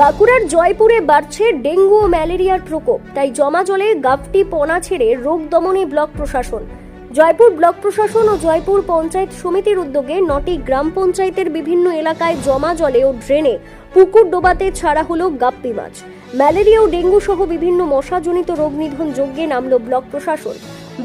বাঁকুড়ার জয়পুরে বাড়ছে ডেঙ্গু ও ম্যালেরিয়ার প্রকোপ। তাই জমা জলে গাফটি পনা ছেড়ে রোগ দমনে ব্লক প্রশাসন। জয়পুর ব্লক প্রশাসন ও জয়পুর পঞ্চায়েত সমিতির উদ্যোগে নটি গ্রাম পঞ্চায়েতের বিভিন্ন এলাকায় জমা জলে ও ড্রেনে পুকুর ডোবাতে ছাড়া হলো গাপ্পি মাছ। ম্যালেরিয়া ও ডেঙ্গু সহ বিভিন্ন মশাজনিত রোগ নিধন যজ্ঞে নামল ব্লক প্রশাসন।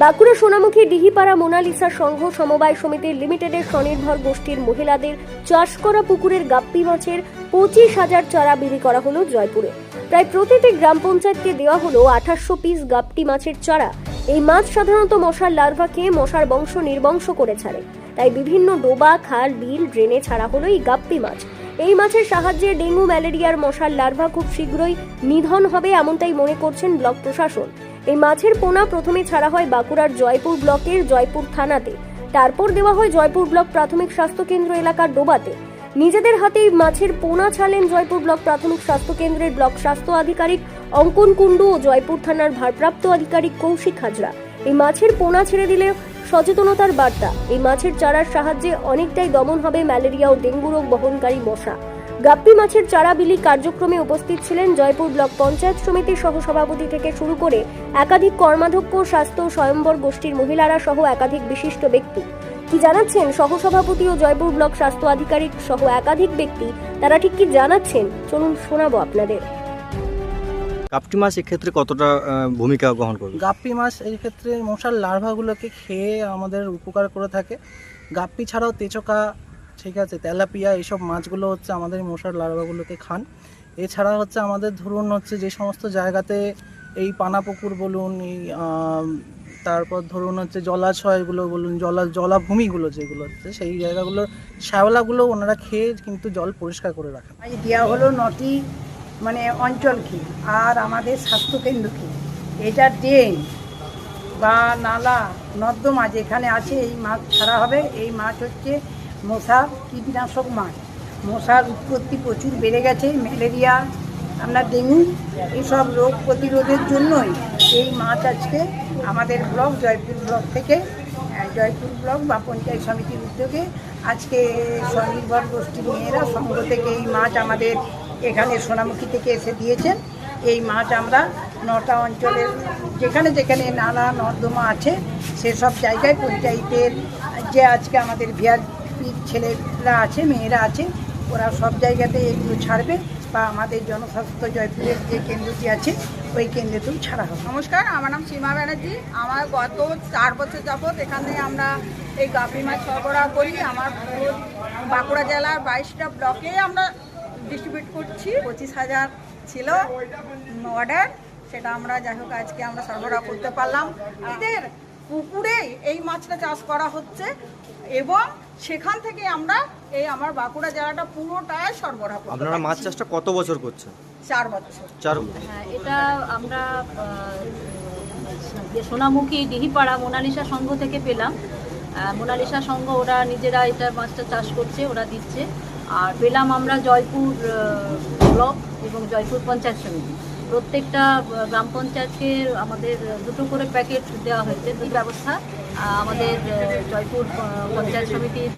বাঁকুড়া সোনামুখী ডিহিপাড়া মোনালিসা সংঘ সমবায় সমিতির লিমিটেডের স্বনির্ভর গোষ্ঠীর মহিলাদের চাষ করা পুকুরের গাপ্পি মাছের পঁচিশ হাজার চারা বিলি করা হলো জয়পুরে। প্রায় প্রতিটি গ্রাম পঞ্চায়েতকে দেওয়া হলো আঠাশশো পিস গাপটি মাছের চারা। এই মাছ সাধারণত মশার লার্ভা খেয়ে মশার বংশ নির্বংশ করে ছাড়ে। তাই বিভিন্ন ডোবা, খাল, বিল, ড্রেনে ছাড়া হলো এই গাপ্পি মাছ। এই মাছের সাহায্যে ডেঙ্গু, ম্যালেরিয়ার মশার লার্ভা খুব শীঘ্রই নিধন হবে এমনটাই মনে করছেন ব্লক প্রশাসন। এই মাছের পোনা প্রথমে ছাড়া হয় বাঁকুড়ার জয়পুর ব্লকের জয়পুর থানাতে। তারপর দেওয়া হয় জয়পুর ব্লক প্রাথমিক স্বাস্থ্য কেন্দ্র এলাকার ডোবাতে। নিজেদের হাতেই মাছের পোনা ছাড়লেন জয়পুর ব্লক প্রাথমিক স্বাস্থ্য কেন্দ্রের ব্লক স্বাস্থ্য আধিকারিক অঙ্কন কুণ্ডু ও জয়পুর থানার ভারপ্রাপ্ত আধিকারিক কৌশিক হাজরা। এই মাছের পোনা ছেড়ে দিলে সচেতনতার বার্তা। এই মাছের চারার সাহায্যে অনেকটাই দমন হবে ম্যালেরিয়া ও ডেঙ্গু রোগ বহনকারী মশা। গাপ্পি মাছের চারা বিলি কার্যক্রমে উপস্থিত ছিলেন জয়পুর ব্লক পঞ্চায়েত সমিতির সহসভাপতি থেকে শুরু করে একাধিক কর্মাধ্যক্ষ, স্বাস্থ্য স্বয়ম্বর গোষ্ঠীর মহিলারা সহ একাধিক বিশিষ্ট ব্যক্তি। কি জানাচ্ছেন? সহসভাপতি ও জয়পুর ব্লক স্বাস্থ্য আধিকারিক সহ একাধিক ব্যক্তি তারা ঠিক কি জানাচ্ছেন? চলুন শোনাবো আপনাদের। কাপটি মাছ এক্ষেত্রে কতটা ভূমিকা গ্রহণ করবে? গাপ্পি মাছ এই ক্ষেত্রে মশার লার্ভাগুলোকে খেয়ে আমাদের উপকার করে থাকে। গাপ্পি ছাড়াও তেচকা ঠিক আছে তেলাপিয়া এইসব মাছগুলো হচ্ছে আমাদের মশার লার্ভাগুলোকে খান। এছাড়া হচ্ছে আমাদের ধরুন হচ্ছে যে সমস্ত জায়গাতে এই পানা পুকুর বলুন, এই তারপর ধরুন হচ্ছে জলাশয়গুলো বলুন, জলা জলাভূমিগুলো যেগুলো হচ্ছে, সেই জায়গাগুলোর শ্যাওলাগুলো ওনারা খেয়ে কিন্তু জল পরিষ্কার করে রাখেন। দেওয়া হলো নটি মানে অঞ্চল অঞ্চলকে আর আমাদের স্বাস্থ্যকেন্দ্রকে এটা ড্রেন বা নালা, নর্দমা যেখানে আছে, এই মাছ ছাড়া হবে। এই মাছ হচ্ছে মশা, কীটনাশক মাছ। মশার উৎপত্তি প্রচুর বেড়ে গেছে, ম্যালেরিয়া আপনার ডেঙ্গু এইসব রোগ প্রতিরোধের জন্যই এই মাছ আজকে আমাদের ব্লক, জয়পুর ব্লক থেকে জয়পুর ব্লক বা পঞ্চায়েত সমিতির উদ্যোগে আজকে স্বনির্ভর গোষ্ঠীর মেয়েরা সংঘ থেকে এই মাছ আমাদের এখানে সোনামুখী থেকে এসে দিয়েছেন। এই মাছ আমরা নটা অঞ্চলের, যেখানে যেখানে নালা নর্দমা আছে, সেসব জায়গায় পঞ্চায়েতের যে আজকে আমাদের ভিআরপি ছেলেরা আছে, মেয়েরা আছে, ওরা সব জায়গাতে এগুলো ছাড়বে। বা আমাদের জনস্বাস্থ্য জয়পুরের যে কেন্দ্রটি আছে, ওই কেন্দ্রতেও ছাড়া হবে। নমস্কার, আমার নাম সীমা ব্যানার্জি। আমার গত চার বছর যাবৎ এখানে আমরা এই গাভী মাছ সরবরাহ করি। আমার বাঁকুড়া জেলার বাইশটা ব্লকে আমরা ডিস্ট্রিবিউট করছি। পঁচিশ হাজার ছিল অর্ডার সেটা আমরা যাই হোক আজকে আমরা সরবরাহ করতে পারলাম। আমাদের পুকুরে এই মাছটা চাষ করা হচ্ছে এবং সেখান থেকে আমরা এই আমার বাঁকুড়া জেলাটা পুরোটাই সরবরাহ করতে আপনারা মাছ চাষটা কত বছর করছেন? চার বছর। চার হ্যাঁ এটা আমরা যে সোনামুখী ডিহিপাড়া মোনালিসা সংঘ থেকে পেলাম। মোনালিসা সংঘ ওরা নিজেরা এটা মাছটা চাষ করছে ওরা দিচ্ছে। আর পেলাম আমরা জয়পুর ব্লক এবং জয়পুর পঞ্চায়েত সমিতি। প্রত্যেকটা গ্রাম পঞ্চায়েতকে আমাদের দুটো করে প্যাকেট দেওয়া হয়েছে, দুই ব্যবস্থা। আমাদের জয়পুর পঞ্চায়েত সমিতির